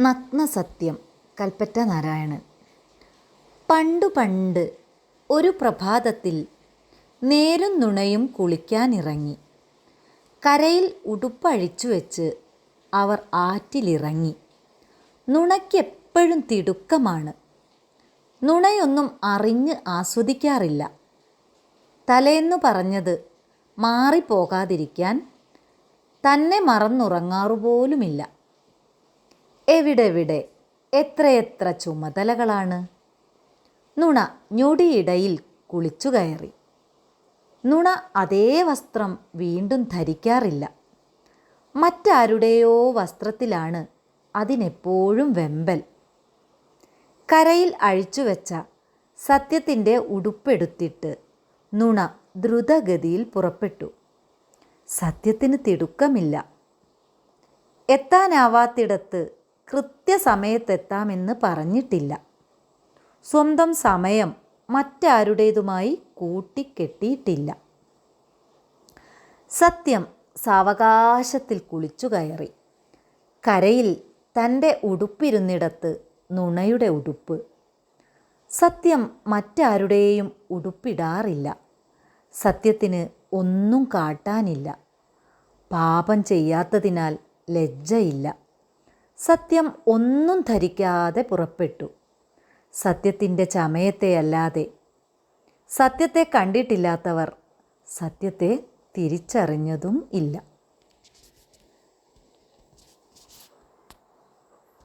നഗ്നസത്യം. കൽപ്പറ്റ നാരായണൻ. പണ്ടു പണ്ട് ഒരു പ്രഭാതത്തിൽ നേരും നുണയും കുളിക്കാനിറങ്ങി. കരയിൽ ഉടുപ്പഴിച്ചു വെച്ച് അവർ ആറ്റിലിറങ്ങി. നുണയ്ക്കെപ്പോഴും തിടുക്കമാണ്. നുണയൊന്നും അറിഞ്ഞ് ആസ്വദിക്കാറില്ല. തലേന്നു പറഞ്ഞത് മാറിപ്പോകാതിരിക്കാൻ തന്നെ മറന്നുറങ്ങാറുപോലുമില്ല. എവിടെവിടെ എത്രയെത്ര ചുമതലകളാണ്? നുണ ഞൊടിയിടയിൽ കുളിച്ചു കയറി. നുണ അതേ വസ്ത്രം വീണ്ടും ധരിക്കാറില്ല. മറ്റാരുടെയോ വസ്ത്രത്തിലാണ് അതിനെപ്പോഴും വെമ്പൽ. കരയിൽ അഴിച്ചുവെച്ച സത്യത്തിന്റെ ഉടുപ്പെടുത്തിട്ട് നുണ ദ്രുതഗതിയിൽ പുറപ്പെട്ടു. സത്യത്തിന് തിടുക്കമില്ല. എത്താനാവാത്തിടത്ത് കൃത്യസമയത്തെത്താമെന്ന് പറഞ്ഞിട്ടില്ല. സ്വന്തം സമയം മറ്റാരുടേതുമായി കൂട്ടിക്കെട്ടിയിട്ടില്ല. സത്യം സാവകാശത്തിൽ കുളിച്ചു കയറി. കരയിൽ തന്റെ ഉടുപ്പിരുന്നിടത്ത് നുണയുടെ ഉടുപ്പ്. സത്യം മറ്റാരുടെയും ഉടുപ്പിടാറില്ല. സത്യത്തിന് ഒന്നും കാട്ടാനില്ല. പാപം ചെയ്യാത്തതിനാൽ ലജ്ജയില്ല. സത്യം ഒന്നും ധരിക്കാതെ പുറപ്പെട്ടു. സത്യത്തിന്റെ ചമയത്തെയല്ലാതെ സത്യത്തെ കണ്ടിട്ടില്ലാത്തവർ സത്യത്തെ തിരിച്ചറിഞ്ഞതും ഇല്ല.